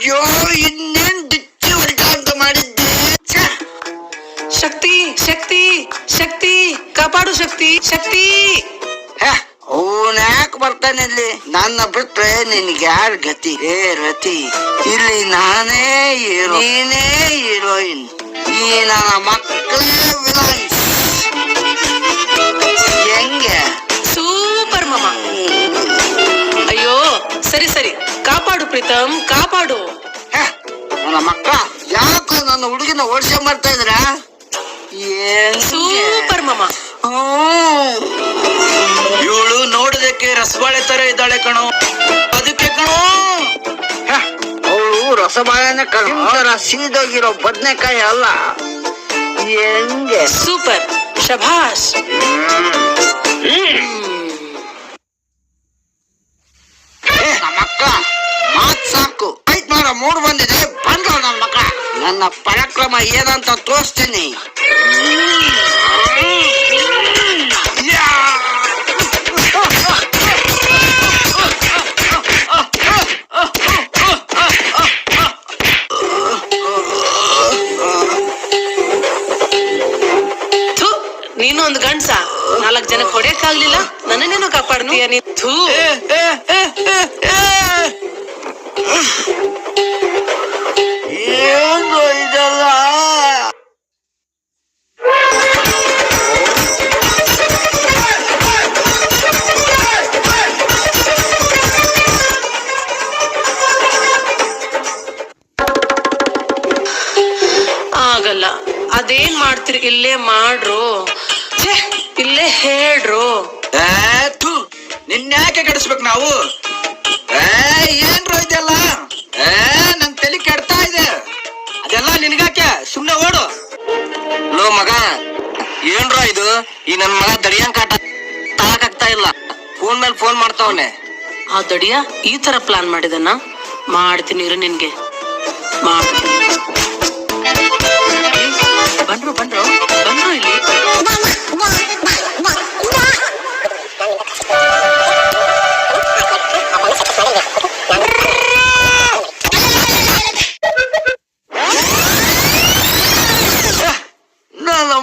ಅಯ್ಯೋ ಇನ್ನೇನ್ ಡಿಚ್ಚಿ ಅಂತ ಮಾಡಿದ್ದೆ? ಶಕ್ತಿ ಶಕ್ತಿ ಶಕ್ತಿ ಕಾಪಾಡು ಶಕ್ತಿ ಶಕ್ತಿ! ಯಾಕೆ ಬರ್ತಾನೆ ಇಲ್ಲಿ? ನನ್ನ ಬಿಟ್ರೆ ನಿನ್ಗೆ ಯಾರ ಗತಿ? ಏ ರತಿ ಇಲ್ಲಿ ನಾನೇ ಹೀರೋ. ನೀನೇ ಹೀರೋಯಿನ್. ಈ ನನ್ನ ಮಕ್ಕಳ ಪ್ರೀತಮ್ ಕಾಪಾಡು. ನನ್ನ ಮಕ್ಕ ಯಾಕೋ ನನ್ನ ಹುಡುಗಿನ ಓಡಿಸ ಮಾಡ್ತಾ ಇದ್ರ ಏನ್ ಸೂಪರ್ ಮಮ್ಮ ಇವಳು ನೋಡೋದಕ್ಕೆ ರಸಬಾಳೆ ತರ ಇದ್ದಾಳೆ ಕಣೋ. ಅದಕ್ಕೆ ಕಣೋ. ಅವಳು ರಸಬಾಳೆನ ಕಣ. ಸೀದೋಗಿರೋ ಬದ್ನೆಕಾಯಿ ಅಲ್ಲ. ಹೆಂಗೆ? ಸೂಪರ್. ಶಭಾಷ್. ಏ, ಆಯ್ತ್ ಮಾಡ ಮೂಡ್ ಬಂದಿದೆ ಬಂದ್ರು ನನ್ನ ಮಕ್ಕಳ ನನ್ನ ಪರಾಕ್ರಮ ಏನಂತ ತೋರಿಸ್ತೀನಿ ಯಾ! ಥು ನೀನು ಒಂದು ಗಂಡ್ಸ ನಾಲ್ಕ್ ಜನಕ್ಕೆ ಹೊಡೆಯಕ್ಕಾಗ್ಲಿಲ್ಲ ನನ್ನನ್ನೇನೋ ಕಾಪಾಡ್ನು ನೀ ಆಗಲ್ಲ ಅದೇನ್ ಮಾಡ್ತೀರಿ? ಇಲ್ಲೇ ಮಾಡ್ರು. ಛೇ, ಇಲ್ಲೇ ಹೇಳ್ರು. ನಿನ್ಯಾಕೆ ಕೆಡಿಸ್ಬೇಕು ನಾವು? ಏ ಏನ್ರೋ ಇದೆಲ್ಲ? ಏ ನನ್ ತಲೆ ಕೆಡ್ತಾ ಇದೆ. ಅದೆಲ್ಲ ನಿನ್ಗಾಕೆ? ಸುಮ್ನೆ ಓಡು. ಲೋ ಮಗ ಏನ್ರೋ ಇದು? ಈ ನನ್ ಮಗ ದಡಿಯಂಗ್ ಕಾಟ ತಾಕಾಗ್ತಾ ಇಲ್ಲ. ಫೋನ್ ಮೇಲೆ ಫೋನ್ ಮಾಡ್ತಾವನೆ. ಆ ದಡಿಯ ಈ ತರ ಪ್ಲಾನ್ ಮಾಡಿದನ ಮಾಡ್ತೀನಿ ಇರು ನಿನ್ಗೆ. ಮಾಡ್ತೀನಿ.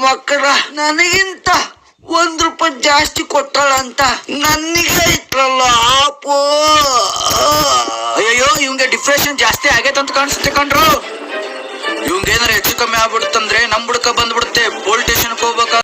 ಮಕ್ಕಳ, ನನಗಿಂತ ಒಂದ್ ರೂಪಾಯಿ ಜಾಸ್ತಿ ಕೊಟ್ಟಾಳಂತ ನನಗೆ ಇಟ್ರಲ್ಲ, ಆಪೋ. ಅಯ್ಯೋ ಇವಂಗೆ ಡಿಪ್ರೆಷನ್ ಜಾಸ್ತಿ ಆಗೈತಂತ ಕಾಣಿಸುತ್ತೆ ಕಣ್ರು. ಇವಂಗ ಏನಾರ ಹೆಚ್ಚು ಕಮ್ಮಿ ಆಗ್ಬಿಡುತ್ತಂದ್ರೆ ನಮ್